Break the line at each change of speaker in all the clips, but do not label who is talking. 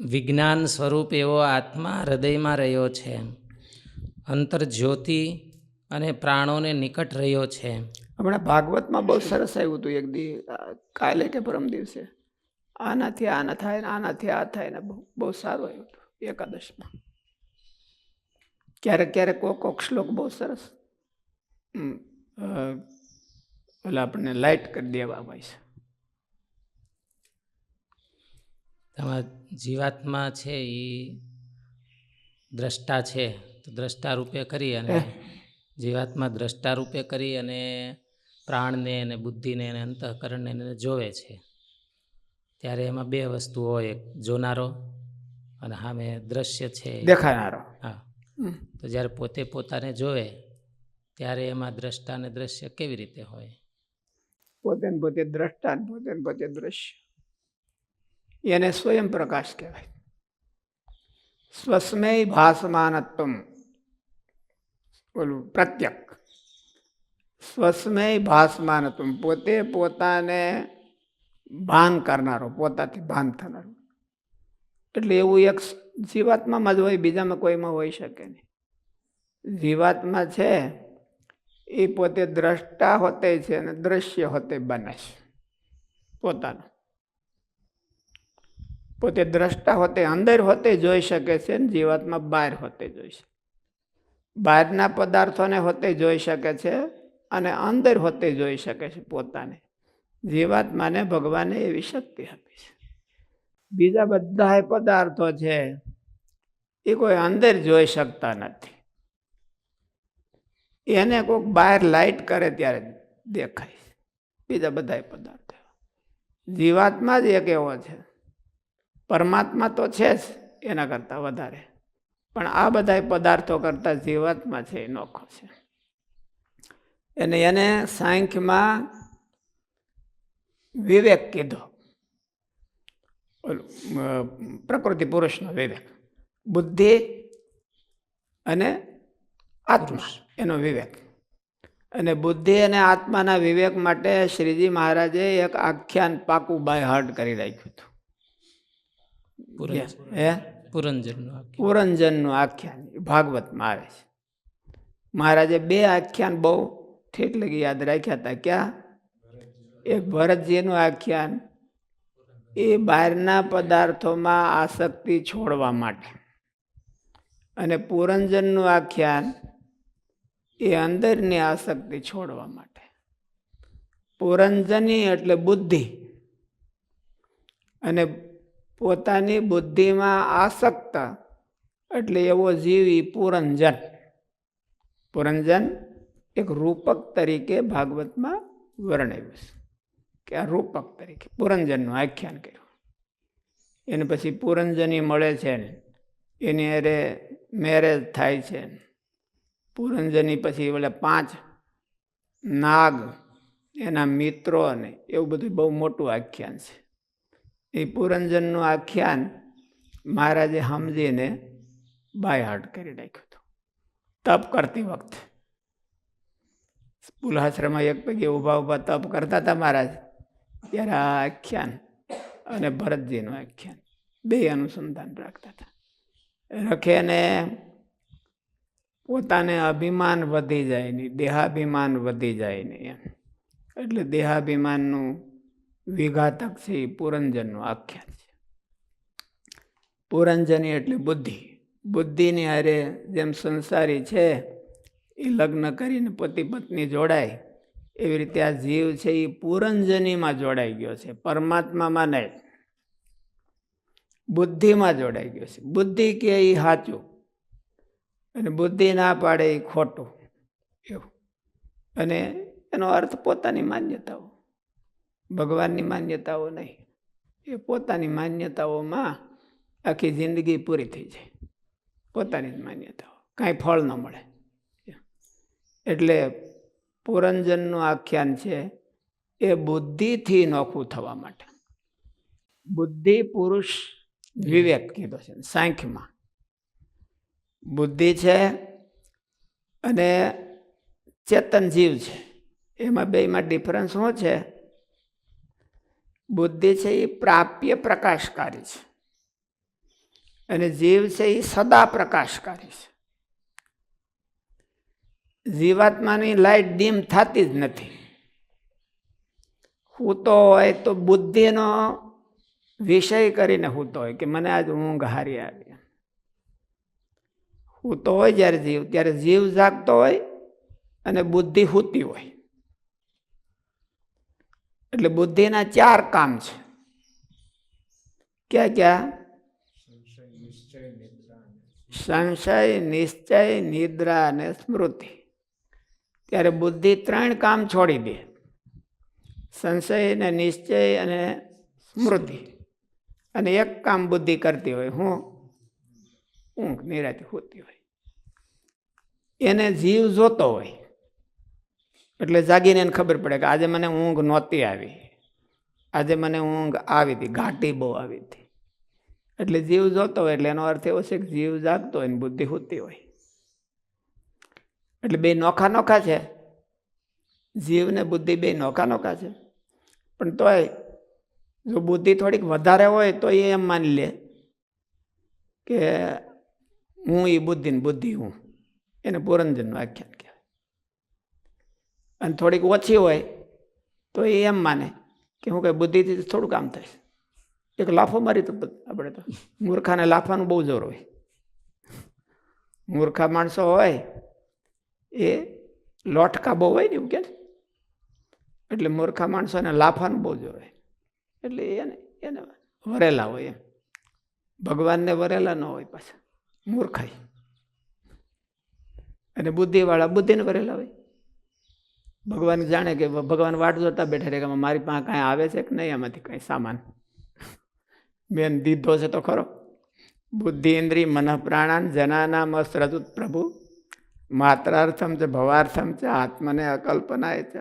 વિજ્ઞાન સ્વરૂપ એવો આત્મા હૃદયમાં રહ્યો છે. અંતર જ્યોતિ અને પ્રાણોને નિકટ રહ્યો છે.
હમણાં ભાગવતમાં બહુ સરસ આવ્યું હતું એક દી કાલે કે પરમ દિવસે. આનાથી આ ના થાય ને આનાથી આ થાય ને બહુ સારું આવ્યું હતું એકાદશમાં. ક્યારેક ક્યારેક કોક કોક શ્લોક બહુ સરસ. ઓલા આપણને લાઇટ કરી દેવા હોય છે.
તમારા જીવાત્મા છે એ દ્રષ્ટા છે. તો દ્રષ્ટા રૂપે કરી અને જીવાત્મા દ્રષ્ટા રૂપે કરી અને પ્રાણને અને બુદ્ધિને અને અંતઃકરણને એને જોવે છે. ત્યારે એમાં બે વસ્તુ હોય એક જોનારો અને સામે દ્રશ્ય છે.
દેખાનારો.
હા. તો જ્યારે પોતે પોતાને જોવે ત્યારે એમાં દ્રષ્ટા અને દ્રશ્ય કેવી રીતે હોય?
પોતે પોતે દ્રષ્ટા ને પોતે પોતે દ્રશ્ય. એને સ્વયં પ્રકાશ કહેવાય સ્વસ્મય ભાસમાનત્વમ ઓલું પ્રત્યક સ્વસ્મય ભાસમાનત્વમ પોતે પોતાને ભાન કરનારો પોતાથી ભાન થનારો એટલે એવું એક જીવાત્મામાં જ હોય, બીજામાં કોઈમાં હોઈ શકે નહીં. જીવાત્મા છે, એ પોતે દ્રષ્ટા હોતે છે અને દ્રશ્ય હોતે બને છે, પોતાનું. પોતે દ્રષ્ટા હોતે, અંદર હોતે જોઈ શકે છે ને જીવાત્મા બહાર હોતે જોઈ શકે. બહારના પદાર્થોને હોતે જોઈ શકે છે અને અંદર હોતે જોઈ શકે છે પોતાને. જીવાત્માને ભગવાને એવી શક્તિ આપી છે. બીજા બધા પદાર્થો છે, એ કોઈ અંદર જોઈ શકતા નથી. એને કોઈક બહાર લાઈટ કરે ત્યારે દેખાય બીજા બધા પદાર્થો. જીવાત્મા જ એક એવો છે. પરમાત્મા તો છે જ એના કરતાં વધારે. પણ આ બધા પદાર્થો કરતાં જીવાત્મા છે એ નોખો છે. એને એને સાંખ્યમાં વિવેક કીધો. પ્રકૃતિ પુરુષનો વિવેક. બુદ્ધિ અને આત્મા એનો વિવેક. અને બુદ્ધિ અને આત્માના વિવેક માટે શ્રીજી મહારાજે એક આખ્યાન પાકું બાય હાર્ટ કરી રાખ્યું હતું. હે?
પુરંજનનું
પુરંજનનું આખ્યાન એ ભાગવતમાં આવે છે. મહારાજે બે આખ્યાન બહુ ઠેઠ લગી યાદ રાખ્યા હતા. ક્યાં? એક ભરતજીનું આખ્યાન એ બહારના પદાર્થોમાં આસક્તિ છોડવા માટે. અને પુરંજનનું આખ્યાન એ અંદરની આસક્તિ છોડવા માટે. પુરંજની એટલે બુદ્ધિ. અને પોતાની બુદ્ધિમાં આસક્ત એટલે એવો જીવી પુરંજન. પુરંજન એક રૂપક તરીકે ભાગવતમાં વર્ણવ્યું છે. કે આ રૂપક તરીકે, પુરંજનનું આખ્યાન કર્યું. એને પછી પુરંજની મળે છે એની અરે મેરેજ થાય છે પુરંજની પછી એટલે પાંચ નાગ, એના મિત્રો ને એવું બધું બહુ મોટું આખ્યાન છે. એ પુરંજનનું આખ્યાન મહારાજે સમજીને હાર્ટ કરી નાખ્યું હતું. તપ કરતી વખતે. પુલહાશ્રમમાં એક પૈકી ઊભા ઊભા તપ કરતા હતા મહારાજ. ત્યારે આ આખ્યાન અને ભરતજીનું આખ્યાન બે અનુસંધાન રાખતા હતા. રખે ને પોતાને અભિમાન વધી જાય નહીં, દેહાભિમાન વધી જાય નહીં એમ. એટલે દેહાભિમાનનું વિઘાતક છે, એ પુરંજનનું આખ્યાન છે. પુરંજની એટલે બુદ્ધિ. બુદ્ધિની હારે જેમ સંસારી છે, એ લગ્ન કરીને પતિ પત્ની જોડાય, એવી રીતે આ જીવ છે, એ પુરંજનીમાં જોડાઈ ગયો છે. પરમાત્મામાં નહીં. બુદ્ધિમાં જોડાઈ ગયો છે. બુદ્ધિ કે એ સાચું અને બુદ્ધિ ના પાડે એ ખોટું. એવું. અને એનો અર્થ પોતાની માન્યતાઓ. ભગવાનની માન્યતાઓ નહીં. એ પોતાની માન્યતાઓમાં આખી જિંદગી પૂરી થઈ જાય. પોતાની જ માન્યતાઓ. કાંઈ ફળ ન મળે. એટલે પુરંજનનું આખ્યાન છે, એ બુદ્ધિથી નોખું થવા માટે. બુદ્ધિ પુરુષ વિવેક કીધો છે, સાંખ્યમાં. બુદ્ધિ છે અને ચેતન જીવ છે. એમાં બેમાં ડિફરન્સ શું છે? બુદ્ધિ છે એ પ્રાપ્ય પ્રકાશકારી છે. અને જીવ છે એ સદા પ્રકાશકારી છે. જીવાત્માની લાઈટ ડીમ થતી જ નથી. સૂતો હોય તો બુદ્ધિનો વિષય કરીને સૂતો હોય કે મને આજ ઊંઘ હારી આવી. હૂતો હોય જ્યારે જીવ, ત્યારે જીવ જાગતો હોય અને બુદ્ધિ હૂતી હોય. એટલે બુદ્ધિના ચાર કામ છે. ક્યાં ક્યાં? સંશય, નિશ્ચય, નિદ્રા અને સ્મૃતિ. ત્યારે બુદ્ધિ ત્રણ કામ છોડી દે. સંશય ને નિશ્ચય અને સ્મૃતિ. અને એક કામ બુદ્ધિ કરતી હોય, હું ઊંઘ નિરાતી હોતી હોય. એને જીવ જોતો હોય. એટલે જાગીને એને ખબર પડે કે આજે મને ઊંઘ નહોતી આવી. આજે મને ઊંઘ આવી હતી, ઘાટી બહુ આવી હતી. એટલે જીવ જોતો હોય એટલે એનો અર્થ એવો છે કે જીવ જાગતો હોય ને બુદ્ધિ હોતી હોય. એટલે બે નોખા નોખા છે. જીવ ને બુદ્ધિ બે નોખા નોખા છે. પણ તોય જો બુદ્ધિ થોડીક વધારે હોય તો એ એમ માની લે કે હું એ બુદ્ધિ ને બુદ્ધિ હું. એને પુરંજનનું આખ્યાન અને થોડીક ઓછી હોય, તો એ એમ માને કે હું કંઈ બુદ્ધિથી થોડું કામ થાય એક લાફો મારી તો આપણે તો મૂર્ખાને લાફાનું બહુ જોર હોય. મૂર્ખા માણસો હોય, એ લોટકા બહુ હોય ને એવું કે એટલે મૂર્ખા માણસોને લાફાનું બહુ જોર હોય. એટલે એને એને વરેલા હોય એમ. ભગવાનને વરેલા ન હોય પાછા. મૂર્ખાઈ અને બુદ્ધિવાળા બુદ્ધિને વરેલા હોય. ભગવાન જાણે કે ભગવાન વાટ જોતા બેઠા રહે કે મારી પાસે કાંઈ આવે છે કે નહીં? એમાંથી કાંઈ સામાન. મેં દીધો છે તો ખરો. બુદ્ધિ ઇન્દ્રિય મન પ્રાણાન જનાનામ અસ્રજુત પ્રભુ. માત્રાર્થમ છે, ભવાર્થમ છે, આત્મને અકલ્પનાય છે.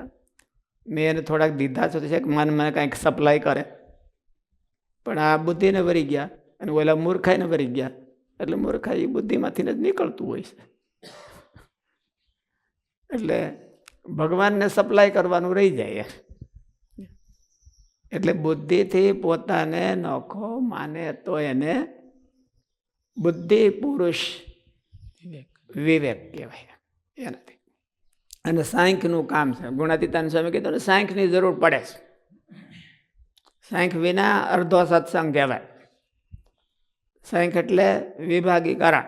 મેં એને થોડાક દીધા છે છે કે મન મને કાંઈક સપ્લાય કરે. પણ આ બુદ્ધિને વરી ગયા અને ઓલા મૂર્ખાઈને વરી ગયા. એટલે મૂર્ખાઈ બુદ્ધિમાંથી જ નીકળતું હોય છે. એટલે ભગવાનને સપ્લાય કરવાનું રહી જાય. એટલે બુદ્ધિથી પોતાને નોખો માને તો એને બુદ્ધિ પુરુષ
વિવેક.
કહેવાય. એનાથી. અને સાંખનું કામ છે. ગુણાતીતાન સ્વામી કીધું ને સાંખની જરૂર પડે છે. સાંખ વિના અર્ધો સત્સંગ કહેવાય. સાંખ એટલે વિભાગીકરણ.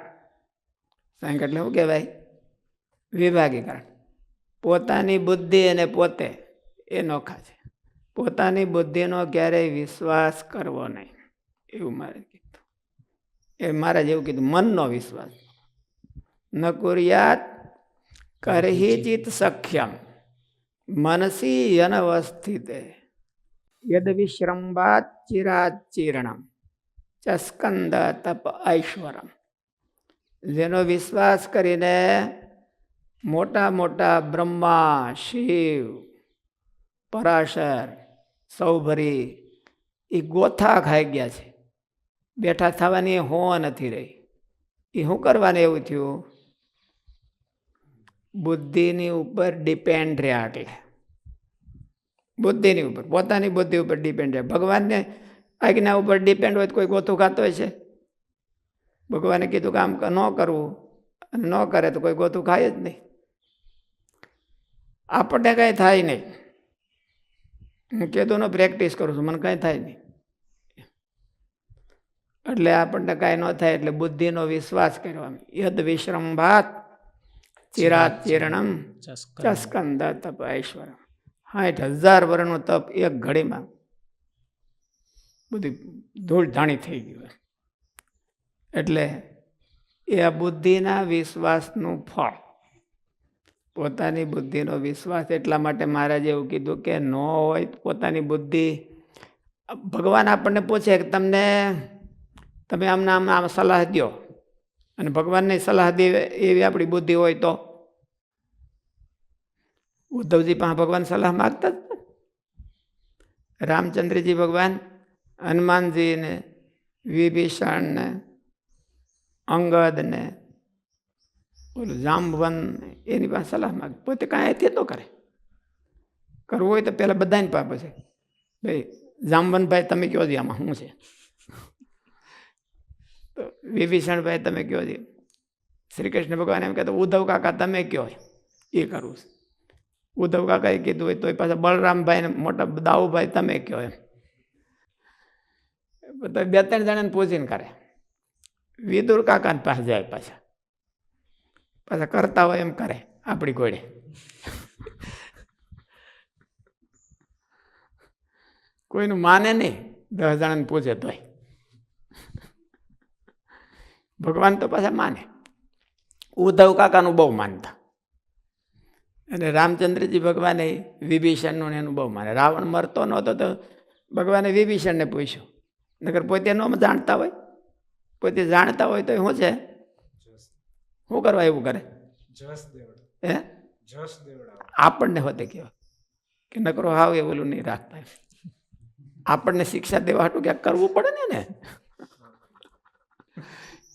સાંખ એટલે શું કહેવાય? વિભાગીકરણ. પોતાની બુદ્ધિ અને પોતે એ નોખા છે. પોતાની બુદ્ધિનો ક્યારેય વિશ્વાસ કરવો નહીં. એવું મારે કીધું. એ મારે જેવું કીધું મનનો વિશ્વાસ. ન કુર્યાત કરહિચિત સખ્યમ. મનસી અનવસ્થિતે યદ વિશ્રંભાત ચિરાત ચીર્ણમ. ચસ્કંદ તપ ઐશ્વરમ. જેનો વિશ્વાસ કરીને મોટા મોટા બ્રહ્મા, શિવ, પરાશર, સૌભરી એ ગોથા ખાઈ ગયા છે. બેઠા થવાની હોવા નથી રહી. એ શું કરવાનું એવું થયું? બુદ્ધિની ઉપર ડિપેન્ડ રહ્યા એટલે. બુદ્ધિની ઉપર, પોતાની બુદ્ધિ ઉપર ડિપેન્ડ રહ્યા. ભગવાનને આજ્ઞા ઉપર ડિપેન્ડ હોય તો કોઈ ગોથું ખાતો હોય છે? ભગવાને કીધું કામ ન કરવું. ન કરે તો કોઈ ગોથું ખાય જ નહીં. આપણને કાંઈ થાય નહીં. હું કેદોનો પ્રેક્ટિસ કરું છું મને કાંઈ થાય નહીં. એટલે આપણને કાંઈ ન થાય એટલે બુદ્ધિનો વિશ્વાસ કરવાનો યદ વિશ્રમ ભાત ચિરાત ચિરણમ
ચસ્કંદ.
તપ ઐશ્વર સાઠ હજાર વર્ષનું તપ એક ઘડીમાં. બધી ધૂળ ધાણી થઈ ગયું એટલે એ આ બુદ્ધિના વિશ્વાસનું ફળ. પોતાની બુદ્ધિનો વિશ્વાસ એટલા માટે મહારાજે એવું કીધું કે ન હોય પોતાની બુદ્ધિ. ભગવાન આપણને પૂછે કે તમને, તમે આમને આમ આમ સલાહ દો અને ભગવાનની સલાહ દે એવી આપણી બુદ્ધિ હોય તો. ઉદ્ધવજી પાસે ભગવાન સલાહ માગતા જ રામચંદ્રજી ભગવાન, હનુમાનજીને ને વિભીષણ ને ઓલું જાંબવન એની પાસે સલાહ માગે. પોતે કાંઈ હતી તો કરે. કરવું હોય તો પહેલાં બધાને પાપ છે. ભાઈ જામવનભાઈ તમે કહો છો આમાં શું છે? તો વિભીષણભાઈ, તમે કહો છો. શ્રી કૃષ્ણ ભગવાન એમ કહેતો, ઉદ્ધવ કાકા, તમે કહો. એ કરવું છે. ઉદ્ધવ કાકાએ કીધું હોય તો પાછા બળરામભાઈ ને મોટા દાઉભાઈ, તમે કહો એમ. તો બે ત્રણ જણાને પૂછીને કરે. વિદુર કાકાને પાસે જાય પાછા. પાછા કરતા હોય એમ કરે આપણી ઘોડે. કોઈનું માને નહીં, દસ જણાને પૂછે તોય. ભગવાન તો પાછા માને. ઉદ્ધવ કાકાનું બહુ માનતા. અને રામચંદ્રજી ભગવાને વિભીષણનું એનું બહુ માને. રાવણ મરતો નહોતો તો ભગવાને વિભીષણને પૂછ્યું. નગર પોતે ન જાણતા હોય. પોતે જાણતા હોય તો શું છે? શું કરવા એવું કરે હે? આપણને હોતે કહેવાય કે નકરો હાવ એ ઓલું નહીં રાખતા આપણને શિક્ષા દેવા હાટું ક્યાંક કરવું પડે ને ને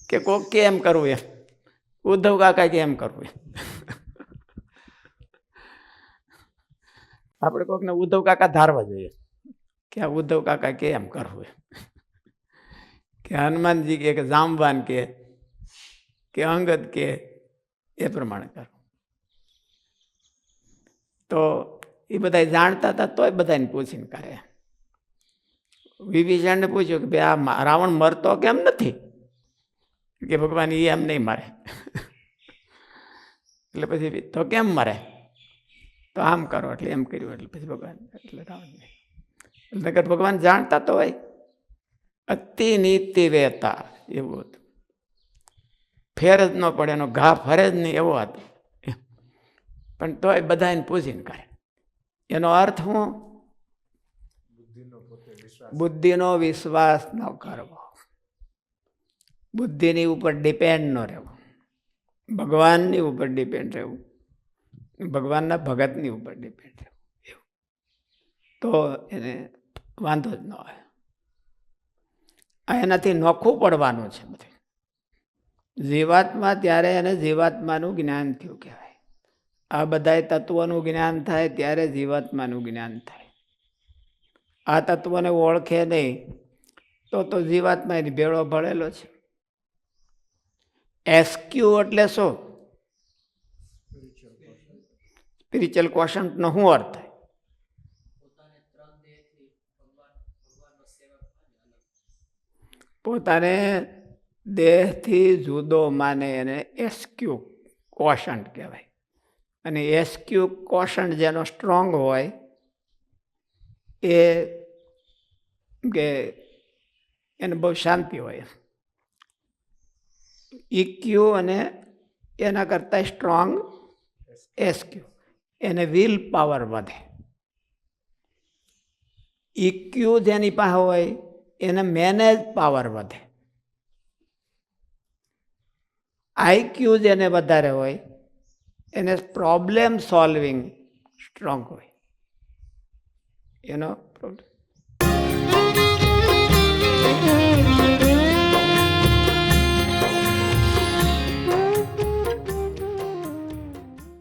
કે કોક કે એમ કરવું એમ. ઉદ્ધવ કાકા કે એમ કરવું આપણે કોકને ઉદ્ધવ કાકા ધારવા જોઈએ. કે આ ઉદ્ધવ કાકા કે એમ કરવું કે હનુમાનજી કે કે જામવાન કે કે અંગત કે એ પ્રમાણે કરો તો એ બધા જાણતા હતા તોય બધાને પૂછીને કરે વિભીષણને પૂછ્યું કે ભાઈ આ રાવણ મરતો કેમ નથી? કે ભગવાન એ એમ નહીં મારે. એટલે પછી તો કેમ મરે? તો આમ કરો એટલે એમ કર્યું, એટલે પછી ભગવાન, એટલે રાવણ એટલે નકર ભગવાન જાણતા તો હોય. અતિ નીતિ વેતા એવું હતું. ફેર જ ન પડે, એનો ઘા ફરે જ નહીં એવો હતો. પણ તોય બધાને પૂછીને કરે. એનો અર્થ હું? બુદ્ધિનો વિશ્વાસ ન કરવો. બુદ્ધિની ઉપર ડિપેન્ડ ન રહેવું. ભગવાનની ઉપર ડિપેન્ડ રહેવું. ભગવાનના ભગતની ઉપર ડિપેન્ડ રહેવું. એવું. તો એને વાંધો જ ન આવે. આ એનાથી નોખું પડવાનું છે બધું. જીવાત્મા ત્યારે એને જીવાત્માનું જ્ઞાન થયું કહેવાય. આ બધાય તત્વોનું જ્ઞાન થાય ત્યારે જીવાત્માનું જ્ઞાન થાય. આ તત્વને ઓળખે નહીં તો તો જીવાત્મા એની ભેળો ભળેલો છે. એસક્યુ એટલે શું? સ્પિરિચ્યુઅલ ક્વેશ્ચનનો શું અર્થ થાય? પોતાને દેહથી જુદો માને એને એસક્યુ કોશન્ટ કહેવાય. અને એસક્યુ કોશન્ટ જેનો સ્ટ્રોંગ હોય, એ કે એને બહુ શાંતિ હોય ઇક્યુ અને એના કરતાં સ્ટ્રોંગ એસક્યુ એને વિલ પાવર વધે. ઇક્યુ જેની પાસે હોય, એને મેનેજ પાવર વધે. આઈક્યુ જેને વધારે હોય એને પ્રોબ્લેમ સોલ્વિંગ સ્ટ્રોંગ હોય. એનો પ્રોબ્લેમ